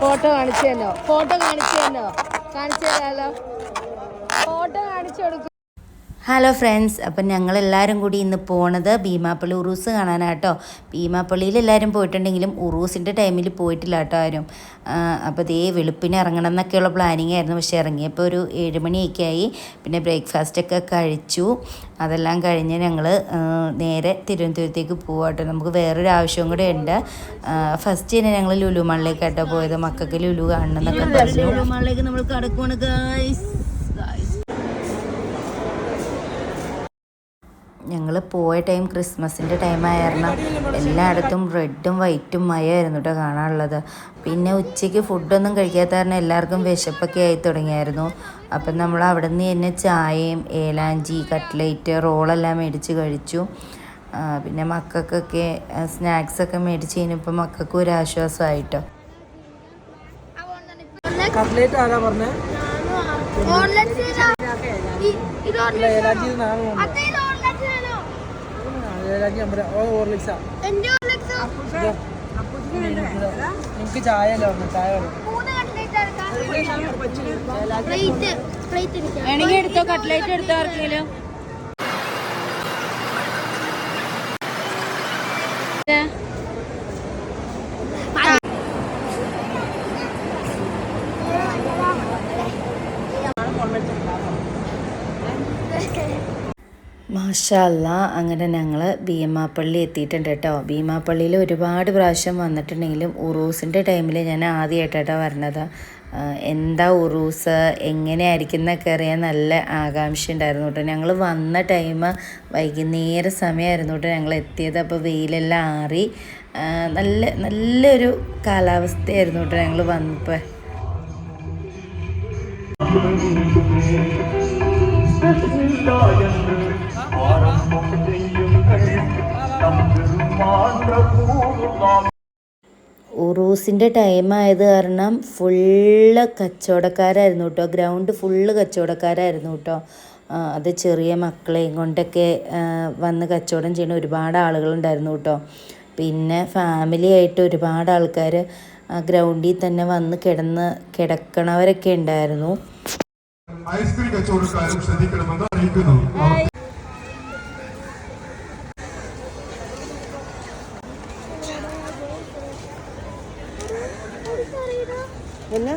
Photo കാണിച്ചു തന്നോ? Photo കാണിച്ചു തന്നോ? കാണിച്ചു തരാലോ. ഫോട്ടോ കാണിച്ചു കൊടുക്കും. ഹലോ ഫ്രണ്ട്സ് അപ്പം ഞങ്ങളെല്ലാവരും കൂടി ഇന്ന് പോണത് ഭീമാപ്പള്ളി ഉറൂസ് കാണാനാട്ടോ. ഭീമാപ്പള്ളിയിൽ എല്ലാവരും പോയിട്ടുണ്ടെങ്കിലും ഉറൂസിന്റെ ടൈമിൽ പോയിട്ടില്ല കേട്ടോ ആരും. അപ്പോൾ ദേ വെളുപ്പിന് ഇറങ്ങണം എന്നൊക്കെയുള്ള പ്ലാനിങ് ആയിരുന്നു. പക്ഷേ ഇറങ്ങിയപ്പോൾ ഒരു ഏഴ് മണിയൊക്കെ ആയി. പിന്നെ ബ്രേക്ക്ഫാസ്റ്റൊക്കെ കഴിച്ചു. അതെല്ലാം കഴിഞ്ഞ് ഞങ്ങൾ നേരെ തിരുവനന്തപുരത്തേക്ക് പോവാട്ടോ നമുക്ക് വേറൊരു ആവശ്യവും കൂടെ ഉണ്ട്. ഫസ്റ്റ് തന്നെ ഞങ്ങൾ ലുലു മാളിലേക്കാട്ടോ പോയത്. മക്കൾക്ക് ലുലു കാണണം എന്നൊക്കെ പറഞ്ഞു. ലുലു മാളിലേക്ക് നമ്മൾ കടക്കുവാണ് ഞങ്ങൾ പോയ ടൈം ക്രിസ്മസിന്റെ ടൈം ആയിരുന്നു. എല്ലായിടത്തും റെഡും വൈറ്റും മയമായിരുന്നു കേട്ടോ കാണാനുള്ളത്. പിന്നെ ഉച്ചയ്ക്ക് ഫുഡൊന്നും കഴിക്കാത്ത കാരണം എല്ലാവർക്കും വിശപ്പൊക്കെ ആയി തുടങ്ങിയായിരുന്നു. അപ്പം നമ്മൾ അവിടെ നിന്ന് തന്നെ ചായയും ഏലാഞ്ചി കട്ട്ലേറ്റ് റോളെല്ലാം മേടിച്ച് കഴിച്ചു. പിന്നെ മക്കൾക്കൊക്കെ സ്നാക്സൊക്കെ മേടിച്ച് കഴിഞ്ഞപ്പോൾ മക്കൾക്കും ഒരു ആശ്വാസമായിട്ടോ. കട്ട്ലേറ്റ് ആരാ പറഞ്ഞേ? അമ്പര ഓ ഓർലിക്സാ. എനിക്ക് ചായ അല്ല വന്നു ചായ? വേണമെങ്കിൽ എടുത്തോ? കട്ട്ലേറ്റ് എടുത്തോ ആർക്കെങ്കിലും? മാഷല്ല അങ്ങനെ ഞങ്ങൾ ഭീമാപ്പള്ളി എത്തിയിട്ടുണ്ട് കേട്ടോ. ഭീമാപ്പള്ളിയിൽ ഒരുപാട് പ്രാവശ്യം വന്നിട്ടുണ്ടെങ്കിലും ഉറൂസിന്റെ ടൈമിൽ ഞാൻ ആദ്യമായിട്ടാണ് വരണത്. എന്താ ഉറൂസ്? എങ്ങനെയായിരിക്കും എന്നൊക്കെ അറിയാൻ നല്ല ആകാംക്ഷ ഉണ്ടായിരുന്നു കേട്ടോ. ഞങ്ങൾ വന്ന ടൈം വൈകുന്നേര സമയമായിരുന്നു കേട്ടോ ഞങ്ങൾ എത്തിയത്. അപ്പോൾ വെയിലെല്ലാം ആറി നല്ല നല്ലൊരു കാലാവസ്ഥയായിരുന്നു കേട്ടോ ഞങ്ങൾ വന്നപ്പോൾ ഉറൂസിന്റെ ടൈം ആയത് കാരണം ഫുള്ള് കച്ചവടക്കാരായിരുന്നു കേട്ടോ ഗ്രൗണ്ട് ഫുള്ള് കച്ചവടക്കാരായിരുന്നു കേട്ടോ അത് ചെറിയ മക്കളെയും കൊണ്ടൊക്കെ വന്ന് കച്ചവടം ചെയ്യുന്ന ഒരുപാട് ആളുകളുണ്ടായിരുന്നു കേട്ടോ പിന്നെ ഫാമിലി ആയിട്ട് ഒരുപാട് ആൾക്കാർ ആ ഗ്രൗണ്ടിൽ തന്നെ വന്ന് കിടന്ന് കിടക്കണവരൊക്കെ ഉണ്ടായിരുന്നു. ഐസ്ക്രീം കച്ചവടക്കാരും ശ്രദ്ധിക്കണമെന്ന് അറിയിക്കുന്നു പിന്നെ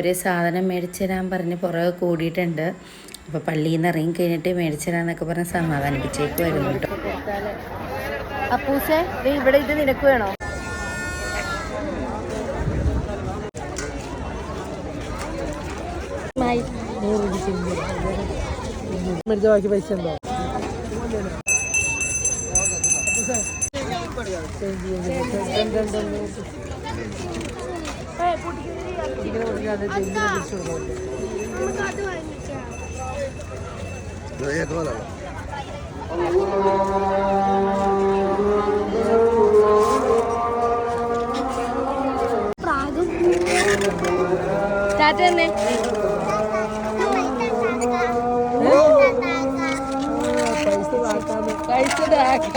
ഒരേ സാധനം മേടിച്ചു തരാൻ പറഞ്ഞ് പുറകെ കൂടിയിട്ടുണ്ട്. അപ്പോൾ പള്ളിയിൽ നിന്ന് ഇറങ്ങി കഴിഞ്ഞിട്ട് മേടിച്ചു തരാന്നൊക്കെ പറഞ്ഞ് സമാധാനിപ്പിച്ചേക്കുമായിരുന്നു കേട്ടോ. അപ്പൂസേ ഇവിടെ ഇത് നിനക്ക് വേണോ? ബാക്കി പൈസ ഉണ്ടോ? ടാറ്റ തന്നെ പൈസ പൈസ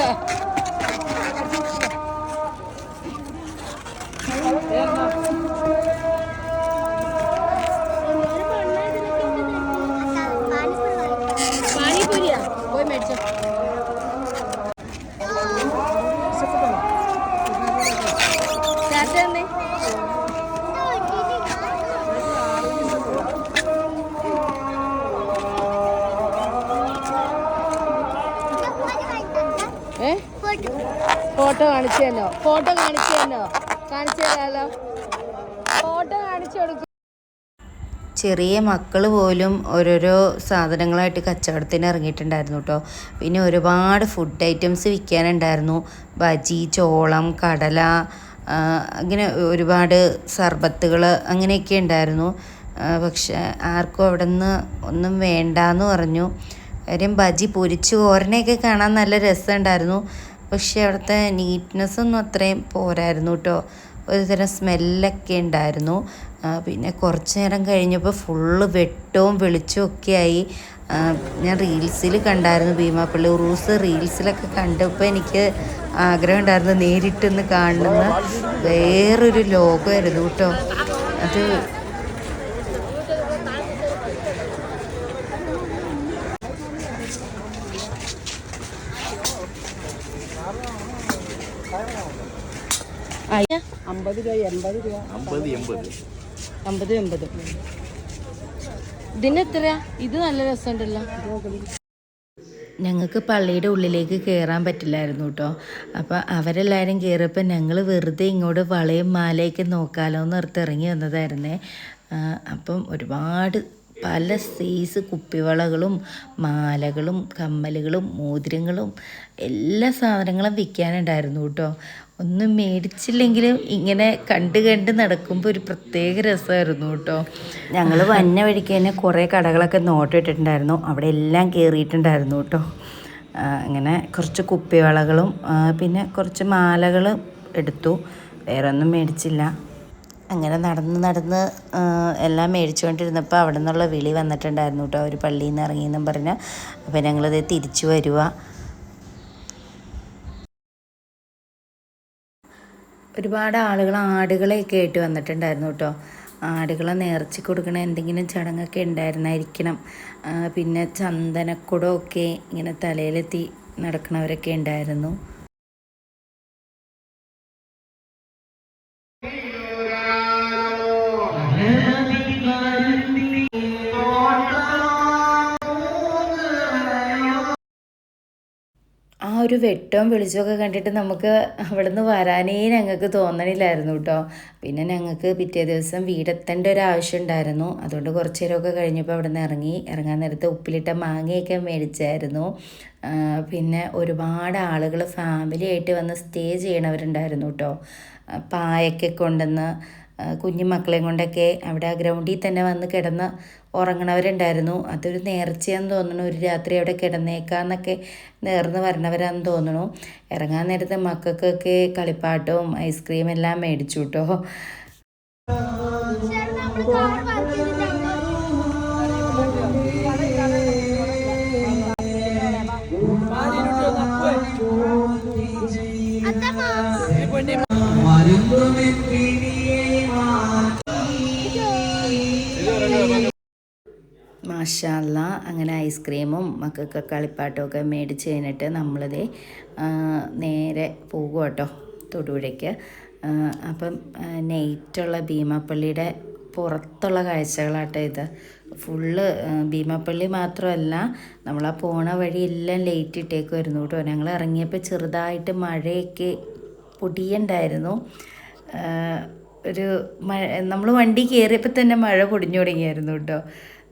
ഫോട്ടോ കാണിച്ചു തന്നോ ഫോട്ടോ കാണിച്ചു തന്നോ കാണിച്ചു തരാലോ ഫോട്ടോ കാണിച്ചു കൊടുക്കും. ചെറിയ മക്കൾ പോലും ഓരോരോ സാധനങ്ങളായിട്ട് കച്ചവടത്തിന് ഇറങ്ങിയിട്ടുണ്ടായിരുന്നു കേട്ടോ. പിന്നെ ഒരുപാട് ഫുഡ് ഐറ്റംസ് വിൽക്കാനുണ്ടായിരുന്നു. ബജി ചോളം കടല അങ്ങനെ ഒരുപാട് സർബത്തുകൾ അങ്ങനെയൊക്കെ ഉണ്ടായിരുന്നു. പക്ഷെ ആർക്കും അവിടെ നിന്ന് ഒന്നും വേണ്ടെന്ന് പറഞ്ഞു. കാര്യം ബജി പൊരിച്ച് കോരനെയൊക്കെ കാണാൻ നല്ല രസമുണ്ടായിരുന്നു. പക്ഷേ അവിടുത്തെ നീറ്റ്നെസ് ഒന്നും അത്രയും പോരായിരുന്നു കേട്ടോ. ഒരു തരം സ്മെല്ലൊക്കെ ഉണ്ടായിരുന്നു. പിന്നെ കുറച്ച് നേരം കഴിഞ്ഞപ്പോൾ ഫുള്ള് വെട്ടവും വെളിച്ചവും ഒക്കെ ആയി. ഞാൻ റീൽസിൽ കണ്ടായിരുന്നു ഭീമാപ്പള്ളി. ഉറൂസ് റീൽസിലൊക്കെ കണ്ടപ്പോൾ എനിക്ക് ആഗ്രഹം ഉണ്ടായിരുന്നു നേരിട്ടൊന്ന് കാണുന്ന വേറൊരു ലോകമായിരുന്നു കേട്ടോ. അത് അമ്പത് രൂപ എൺപത് രൂപ. അമ്പത് എൺപത്. ഇതിന് എത്രയാ? ഇത് നല്ല രസമുണ്ടല്ലോ. ഞങ്ങൾക്ക് പള്ളിയുടെ ഉള്ളിലേക്ക് കയറാൻ പറ്റില്ലായിരുന്നു കേട്ടോ. അപ്പോൾ അവരെല്ലാവരും കയറിയപ്പോൾ ഞങ്ങൾ വെറുതെ ഇങ്ങോട്ട് വളയും മാലയൊക്കെ നോക്കാലോ എന്ന് ഓർത്ത് ഇറങ്ങി വന്നതായിരുന്നേ. അപ്പം ഒരുപാട് പല സൈസ് കുപ്പിവളകളും മാലകളും കമ്മലുകളും മോതിരങ്ങളും എല്ലാ സാധനങ്ങളും വിൽക്കാനുണ്ടായിരുന്നു കേട്ടോ. ഒന്നും മേടിച്ചില്ലെങ്കിലും ഇങ്ങനെ കണ്ട് കണ്ട് നടക്കുമ്പോൾ ഒരു പ്രത്യേക രസമായിരുന്നു കേട്ടോ. ഞങ്ങൾ വന്ന വഴിക്ക് തന്നെ കുറേ കടകളൊക്കെ നോട്ടിട്ടിട്ടുണ്ടായിരുന്നു അവിടെ എല്ലാം കയറിയിട്ടുണ്ടായിരുന്നു കേട്ടോ. അങ്ങനെ കുറച്ച് കുപ്പിവളകളും പിന്നെ കുറച്ച് മാലകൾ എടുത്തു. വേറെ ഒന്നും മേടിച്ചില്ല. അങ്ങനെ നടന്ന് നടന്ന് എല്ലാം മേടിച്ചുകൊണ്ടിരുന്നപ്പോൾ അവിടെ നിന്നുള്ള വിളി വന്നിട്ടുണ്ടായിരുന്നു കേട്ടോ ഒരു പള്ളിയിൽ നിന്ന് ഇറങ്ങിയെന്നും പറഞ്ഞ്. അപ്പോൾ ഞങ്ങളിത് തിരിച്ചു വരുക ഒരുപാട് ആളുകൾ ആടുകളെയൊക്കെ ആയിട്ട് വന്നിട്ടുണ്ടായിരുന്നു കേട്ടോ ആടുകളെ നേർച്ച കൊടുക്കണ എന്തെങ്കിലും ചടങ്ങൊക്കെ ഉണ്ടായിരുന്നായിരിക്കണം. പിന്നെ ചന്ദനക്കുടമൊക്കെ ഇങ്ങനെ തലയിലെത്തി നടക്കണവരൊക്കെ ഉണ്ടായിരുന്നു. ഒരു വെട്ടവും വെളിച്ചമൊക്കെ കണ്ടിട്ട് നമുക്ക് അവിടെ നിന്ന് വരാനേ ഞങ്ങൾക്ക് തോന്നണില്ലായിരുന്നു കേട്ടോ. പിന്നെ ഞങ്ങൾക്ക് പിറ്റേ ദിവസം വീടെത്തേണ്ട ഒരു ആവശ്യം ഉണ്ടായിരുന്നു. അതുകൊണ്ട് കുറച്ച് നേരമൊക്കെ കഴിഞ്ഞപ്പോൾ അവിടെ നിന്ന് ഇറങ്ങി. ഇറങ്ങാൻ നേരത്തെ ഉപ്പിലിട്ട മാങ്ങയൊക്കെ മേടിച്ചായിരുന്നു. പിന്നെ ഒരുപാട് ആളുകൾ ഫാമിലി ആയിട്ട് വന്ന് സ്റ്റേ ചെയ്യണവരുണ്ടായിരുന്നു കേട്ടോ. പായൊക്കെ കൊണ്ടുവന്ന് കുഞ്ഞുമക്കളെയും കുഞ്ഞു മക്കളെയും കൊണ്ടൊക്കെ അവിടെ ഗ്രൗണ്ടിൽ തന്നെ വന്ന് കിടന്ന് ഉറങ്ങണവരുണ്ടായിരുന്നു. അതൊരു നേർച്ചയാന്ന് തോന്നണു. ഒരു രാത്രി അവിടെ കിടന്നേക്കാന്നൊക്കെ നേർന്ന് വരണവരാന്ന് തോന്നണു. ഇറങ്ങാൻ നേരത്തെ മക്കൾക്കൊക്കെ കളിപ്പാട്ടവും ഐസ്ക്രീം എല്ലാം മേടിച്ചു കേട്ടോ മാഷാല്ല. അങ്ങനെ ഐസ്ക്രീമും മക്കൾക്ക് കളിപ്പാട്ടമൊക്കെ മേടിച്ച് കഴിഞ്ഞിട്ട് നമ്മളിത് നേരെ പോകും കേട്ടോ തൊടുപുഴയ്ക്ക് അപ്പം നെയ്റ്റുള്ള ഭീമാപ്പള്ളിയുടെ പുറത്തുള്ള കാഴ്ചകളാട്ടോ ഇത്. ഫുള്ള് ഭീമാപ്പള്ളി മാത്രമല്ല നമ്മൾ ആ പോണ വഴി എല്ലാം ലേറ്റ് ഇട്ടേക്കുമായിരുന്നു കേട്ടോ. ഞങ്ങൾ ഇറങ്ങിയപ്പോൾ ചെറുതായിട്ട് മഴയൊക്കെ പൊടിയുണ്ടായിരുന്നു. ഒരു മഴ നമ്മൾ വണ്ടി കയറിയപ്പോൾ തന്നെ മഴ പൊടിഞ്ഞു തുടങ്ങിയായിരുന്നു കേട്ടോ.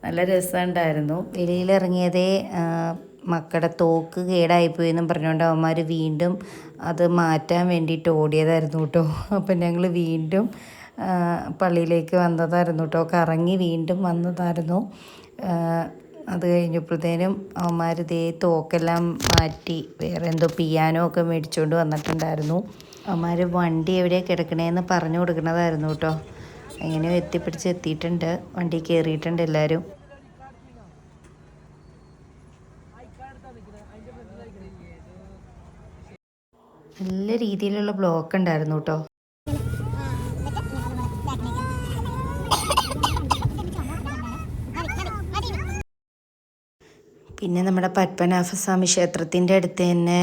നല്ല രസമുണ്ടായിരുന്നു. വെളിയിലിറങ്ങിയതേ മക്കളുടെ തോക്ക് കേടായിപ്പോയി എന്നും പറഞ്ഞുകൊണ്ട് അവന്മാർ വീണ്ടും അത് മാറ്റാൻ വേണ്ടിയിട്ട് ഓടിയതായിരുന്നു കേട്ടോ അപ്പം ഞങ്ങൾ വീണ്ടും പള്ളിയിലേക്ക് വന്നതായിരുന്നു കേട്ടോ കറങ്ങി വീണ്ടും വന്നതായിരുന്നു. അത് കഴിഞ്ഞപ്പോഴത്തേനും അവന്മാർ ഇതേ തോക്കെല്ലാം മാറ്റി വേറെ എന്തോ പിയാനോ ഒക്കെ മേടിച്ചുകൊണ്ട് വന്നിട്ടുണ്ടായിരുന്നു. അവന്മാർ വണ്ടി എവിടെയാണ് കിടക്കണേന്ന് പറഞ്ഞു കൊടുക്കണതായിരുന്നു കേട്ടോ എങ്ങനെയോ എത്തിപ്പിടിച്ച് എത്തിയിട്ടുണ്ട്. വണ്ടി കയറിയിട്ടുണ്ട് എല്ലാവരും നല്ല രീതിയിലുള്ള ബ്ലോക്ക് ഉണ്ടായിരുന്നു കേട്ടോ പിന്നെ നമ്മുടെ പത്മനാഭസ്വാമി ക്ഷേത്രത്തിന്റെ അടുത്ത് തന്നെ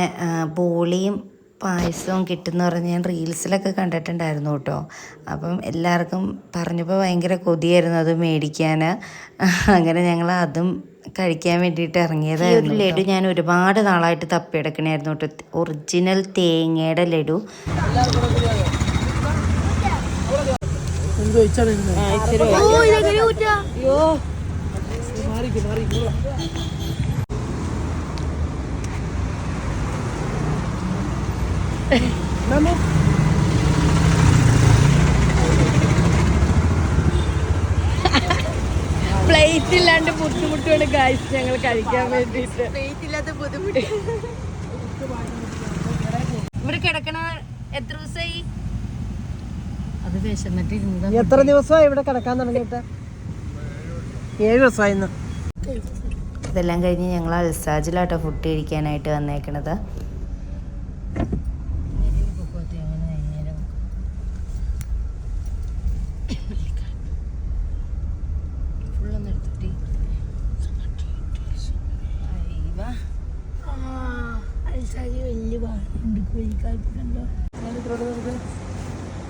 ബോളിയും പായസവും കിട്ടുമെന്ന് പറഞ്ഞ് ഞാൻ റീൽസിലൊക്കെ കണ്ടിട്ടുണ്ടായിരുന്നു കേട്ടോ. അപ്പം എല്ലാവർക്കും പറഞ്ഞപ്പോൾ ഭയങ്കര കൊതിയായിരുന്നു അത് മേടിക്കാൻ അങ്ങനെ ഞങ്ങൾ അതും കഴിക്കാൻ വേണ്ടിയിട്ട് ഇറങ്ങിയതായിരുന്നു ഈ ഒരു ലഡു ഞാൻ ഒരുപാട് നാളായിട്ട് തപ്പിയെടുക്കണായിരുന്നു കേട്ടോ. ഒറിജിനൽ തേങ്ങയുടെ ലഡു. ചോദിച്ചാണ് അയ്യോ മാറിക്ക് മാറിക്ക്. പ്ലേറ്റ് ഇല്ലാണ്ട് ബുദ്ധിമുട്ടുകൾ കാഴ്ച ഞങ്ങൾ കഴിക്കാൻ വേണ്ടിട്ട് പ്ലേറ്റ് ഇല്ലാത്ത ബുദ്ധിമുട്ട്. ഇവിടെ കിടക്കണ എത്ര ദിവസമായി അത് വിശന്നിട്ട് എത്ര ദിവസമായി ഇവിടെ കിടക്കാൻ തുടങ്ങിയിട്ട്? ഏഴ് ദിവസമായി ഇതെല്ലാം കഴിഞ്ഞ് ഞങ്ങൾ അൽസാജിലാട്ടോ ഫുഡ് കഴിക്കാനായിട്ട് വന്നേക്കണത്.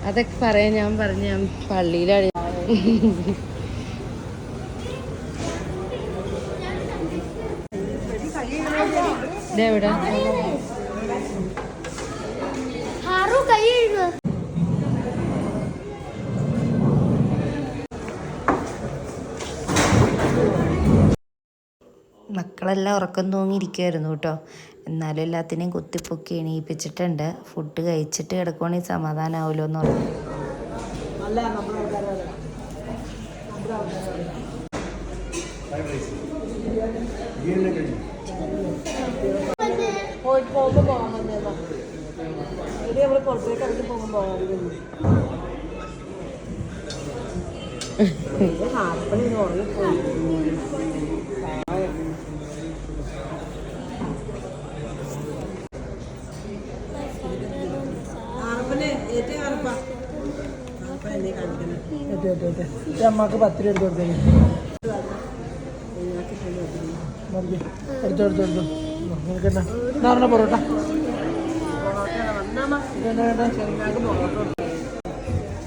അതൊക്കെ പറയാൻ ഞാൻ പറഞ്ഞ പള്ളിയിലാണ്. ഇതെവിടെ? മക്കളെല്ലാം ഉറക്കം തൂങ്ങിയിരിക്കുമായിരുന്നു കേട്ടോ. എന്നാലും എല്ലാത്തിനെയും കുത്തിപ്പൊക്കി എണീപ്പിച്ചിട്ടുണ്ട്. ഫുഡ് കഴിച്ചിട്ട് കിടക്കുവാണെങ്കിൽ സമാധാനമാവുമല്ലോ എന്ന് പറഞ്ഞു. പോയിട്ട് പോകുമ്പോൾ പോകാൻ വന്നേതാ. ഇത് നമ്മൾ പുറത്തേക്ക് ഇറങ്ങി പോകുമ്പോൾ പോകാൻ ഹാപ്പണി ഉറങ്ങിപ്പോയി. അമ്മയ്ക്ക് പത്ത് എടുത്ത് കൊടുത്തേ എടുത്തു എടുത്തു എടുത്തു. നിനക്ക് എന്നാ നാരണ പൊറോട്ട?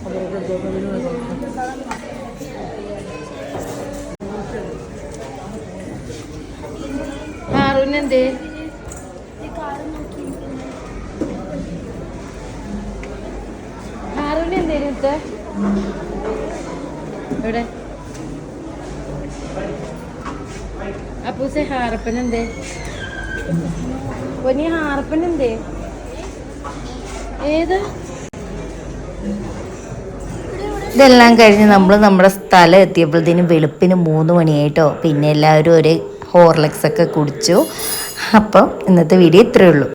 പൊറോട്ട എടുത്തു എന്തേ ഹാറൂന് എന്തേലും ഇത്ത എവിടെ? അപ്പൂസെ ഹാറപ്പൻ എന്തേ പൊന്നി ഹാറപ്പൻ എന്തേ ഏത്? ഇതെല്ലാം കഴിഞ്ഞ് നമ്മൾ നമ്മുടെ സ്ഥലം എത്തിയപ്പോഴത്തേനും വെളുപ്പിന് മൂന്ന് മണിയായിട്ടോ. പിന്നെ എല്ലാവരും ഒരു ഹോർലെക്സ് ഒക്കെ കുടിച്ചു. അപ്പം ഇന്നത്തെ വീഡിയോ ഇത്രയേ ഉള്ളൂ.